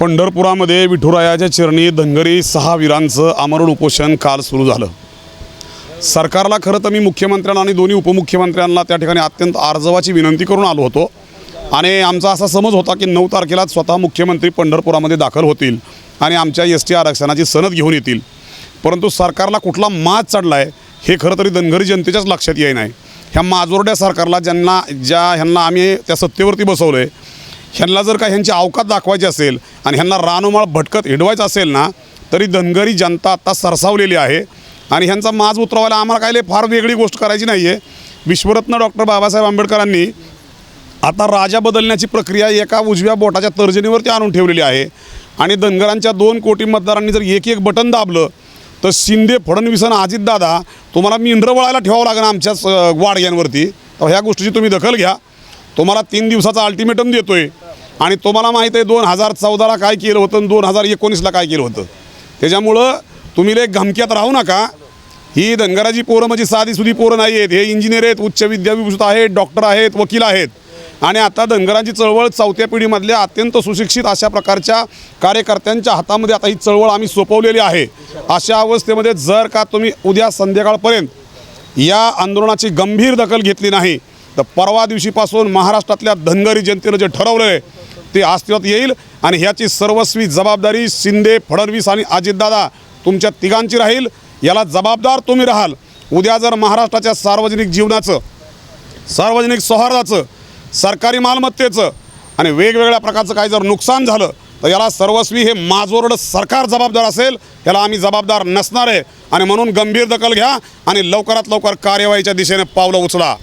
पंढरपुरामध्ये विठुरायाच्या चरणी धनगरी सहा वीरांचं आमरण उपोषण काल सुरू झालं. सरकारला खरं तर मी मुख्यमंत्र्यांना आणि दोन्ही उपमुख्यमंत्र्यांना त्या ठिकाणी अत्यंत आर्जवाची विनंती करून आलो होतो. आणि आमचा असा समज होता की नऊ तारखेला स्वतः मुख्यमंत्री पंढरपुरामध्ये दाखल होतील आणि आमच्या एस टी आरक्षणाची सनद घेऊन येतील. परंतु सरकारला कुठला माज चढला आहे हे खरं तरी धनगरी जनतेच्याच लक्षात येई नाही ह्या माजोरड्या सरकारला ज्यांना ज्या ह्यांना आम्ही त्या सत्तेवरती बसवलं आहे ह्यांना जर का ह्यांची अवकात दाखवायची असेल आणि ह्यांना रानोमाळ भटकत हिडवायचं असेल ना तरी धनगरी जनता आत्ता सरसावलेली आहे. आणि ह्यांचा माज उतरवायला आम्हाला काय फार वेगळी गोष्ट करायची नाही आहे विश्वरत्न डॉक्टर बाबासाहेब आंबेडकरांनी आता राजा बदलण्याची प्रक्रिया एका उजव्या बोटाच्या तर्जनीवरती आणून ठेवलेली आहे. आणि धनगरांच्या दोन कोटी मतदारांनी जर एक एक बटन दाबलं तर शिंदे फडणवीसन अजितदादा तुम्हाला मिंढरं वळायला ठेवावं लागेल आमच्याच वाडग्यांवरती. तर ह्या गोष्टीची तुम्ही दखल घ्या. तुम्हाला तीन दिवसाचा अल्टिमेटम देतो आहे आणि तुम्हाला माहीत आहे दोन हजार चौदाला काय केलं होतं आणि दोन हजार एकोणीसला काय केलं होतं? त्याच्यामुळं तुम्ही लय धमक्यात राहू नका. ही धनगराची पोरं म्हणजे साधी सुधी पोरं नाही आहेत. हे इंजिनियर आहेत उच्च विद्याविभूषित आहेत डॉक्टर आहेत वकील आहेत. आणि आता धनगरांची चळवळ चौथ्या पिढीमधल्या अत्यंत सुशिक्षित अशा प्रकारच्या कार्यकर्त्यांच्या हातामध्ये आता ही चळवळ आम्ही सोपवलेली आहे. अशा अवस्थेमध्ये जर का तुम्ही उद्या संध्याकाळपर्यंत या आंदोलनाची गंभीर दखल घेतली नाही तर परवा दिवशीपासून महाराष्ट्रातल्या धनगरी जनतेनं जे ठरवलं आहे ते अस्तित्वात येईल. आणि ह्याची सर्वस्वी जबाबदारी शिंदे फडणवीस आणि अजितदादा तुमच्या तिघांची राहील. याला जबाबदार तुम्ही राहाल. उद्या जर महाराष्ट्राच्या सार्वजनिक जीवनाचं सार्वजनिक सौहार्दाचं सरकारी मालमत्तेचं आणि वेगवेगळ्या प्रकारचं काही जर नुकसान झालं तर याला सर्वस्वी हे माजोरड सरकार जबाबदार असेल. याला आम्ही जबाबदार नसणार आहे. आणि म्हणून गंभीर दखल घ्या आणि लवकरात लवकर कार्यवाहीच्या दिशेने पावलं उचला.